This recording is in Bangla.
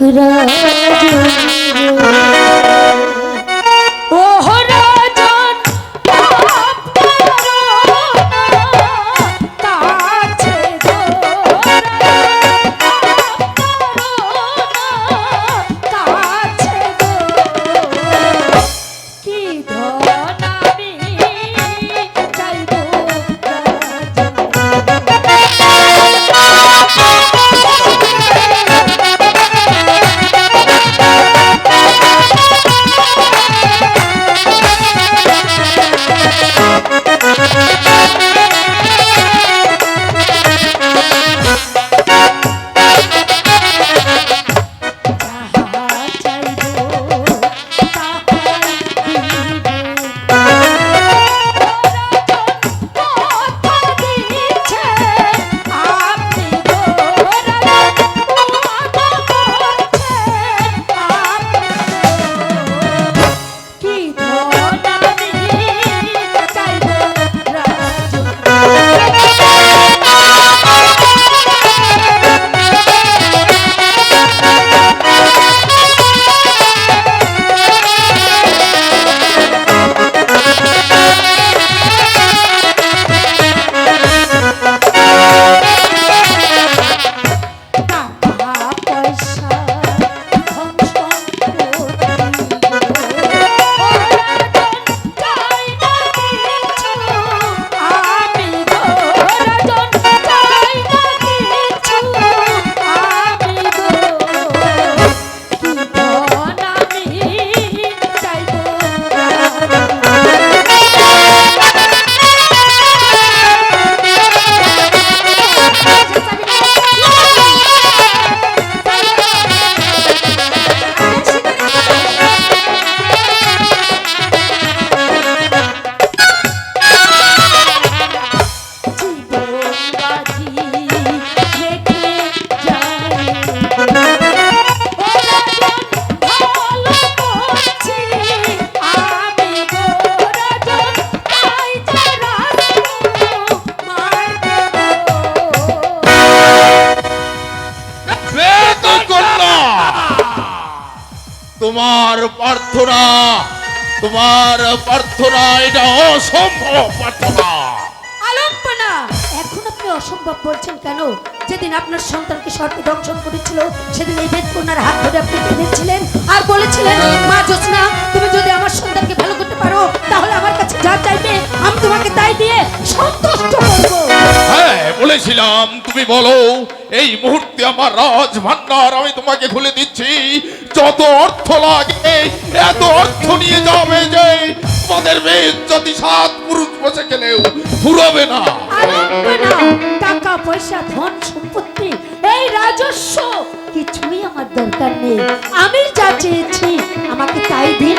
ও তোমার প্রার্থনা তোমার প্রার্থনা, এটা অসম্ভব প্রার্থনা। আলম্পনা, এখন আপনি অসম্ভব বলছেন কেন? যেদিন আপনার সন্তানকে সর্পে দংশন করেছিল, সেদিন এই বেদকন্যার হাত ধরে আপনি বেঁধেছিলেন আর বলেছিলেন, মা জোৎস্না তুমি যদি আমার সন্তানকে ভালো করতে পারো, তাহলে আমার কাছে যা চাইবে, আমি তোমাকে তাই দিয়ে সন্তুষ্ট হ্যাঁ বলেছিলাম তুমি বলো এই মুহূর্তে আমার রাজ ভান্ডার আমি তোমাকে খুলে দিচ্ছি। যত অর্থ লাগে এত অর্থ নিয়ে যাবে যে তোমাদের মেয়ে যদি সাত পুরুষ বসে গেলেও ফুরবে না। টাকা পয়সা ধন সম্পত্তি এই রাজস্ব কিছুই আমার দরকার নেই। আমি যা চেয়েছি আমাকে তাই দিন।